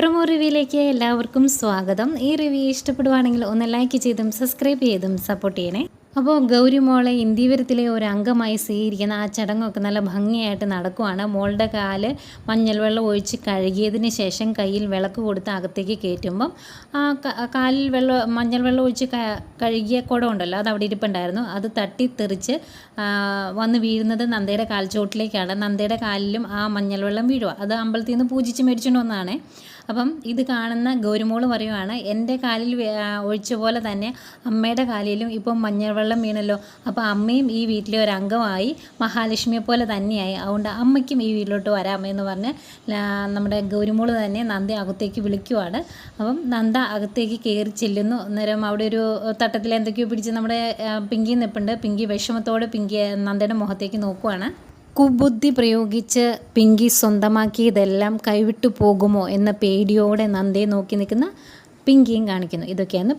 Promo റിവ്യൂയിലേക്ക് എല്ലാവർക്കും സ്വാഗതം. ഈ റിവ്യൂ ഇഷ്ടപ്പെടുവാണെങ്കിൽ ഒന്ന് ലൈക്ക് ചെയ്തും സബ്സ്ക്രൈബ് ചെയ്തും സപ്പോർട്ട് ചെയ്യണേ. അപ്പോൾ ഗൗരി മോളെ ഇന്ത്യവരത്തിലെ ഒരു അംഗമായി സ്വീകരിക്കുന്ന ആ ചടങ്ങൊക്കെ നല്ല ഭംഗിയായിട്ട് നടക്കുവാണ്. മോളുടെ കാൽ മഞ്ഞൾ വെള്ളം ഒഴിച്ച് കഴുകിയതിന് ശേഷം കയ്യിൽ വിളക്ക് കൊടുത്ത് അകത്തേക്ക് കയറ്റുമ്പം ആ കാലിൽ വെള്ളം മഞ്ഞൾ വെള്ളം ഒഴിച്ച് കഴുകിയ കുടം ഉണ്ടല്ലോ അത് അവിടെ ഇരിപ്പുണ്ടായിരുന്നു. അത് തട്ടി തെറിച്ച് വന്ന് വീഴുന്നത് നന്ദയുടെ കാൽച്ചോട്ടിലേക്കാണ്. നന്ദയുടെ കാലിലും ആ മഞ്ഞൾ വെള്ളം വീഴുക അത് അമ്പലത്തിൽ നിന്ന് പൂജിച്ച് മേടിച്ചുകൊണ്ട് വന്നതാണേ. അപ്പം ഇത് കാണുന്ന ഗൗരിമോൾ പറയുവാണ് എന്റെ കാലിൽ ഒഴിച്ച പോലെ തന്നെ അമ്മയുടെ കാലിലും ഇപ്പം മഞ്ഞൾ വെള്ളം വീണല്ലോ. അപ്പോൾ അമ്മയും ഈ വീട്ടിലെ ഒരു അംഗമായി മഹാലക്ഷ്മിയെ പോലെ തന്നെയായി. അതുകൊണ്ട് അമ്മയ്ക്കും ഈ വീട്ടിലോട്ട് വരാമെന്ന് പറഞ്ഞ് നമ്മുടെ ഗൗരിമോൾ തന്നെ നന്ദ അകത്തേക്ക് വിളിക്കുവാണ്. അപ്പം നന്ദ അകത്തേക്ക് കയറി ചെല്ലുന്നു. അന്നേരം അവിടെ ഒരു തട്ടത്തിൽ എന്തൊക്കെയോ പിടിച്ച് നമ്മുടെ പിങ്കി നിൽപ്പുണ്ട് പിങ്കി വിഷമത്തോടെ പിങ്കി നന്ദയുടെ മുഖത്തേക്ക് നോക്കുവാണ്. കുബുദ്ധി പ്രയോഗിച്ച് പിങ്കി സ്വന്തമാക്കിയതെല്ലാം കൈവിട്ടു പോകുമോ എന്ന പേടിയോടെ നന്ദയെ നോക്കി നിൽക്കുന്ന പിങ്കിയും കാണിക്കുന്നു. ഇതൊക്കെയാണ്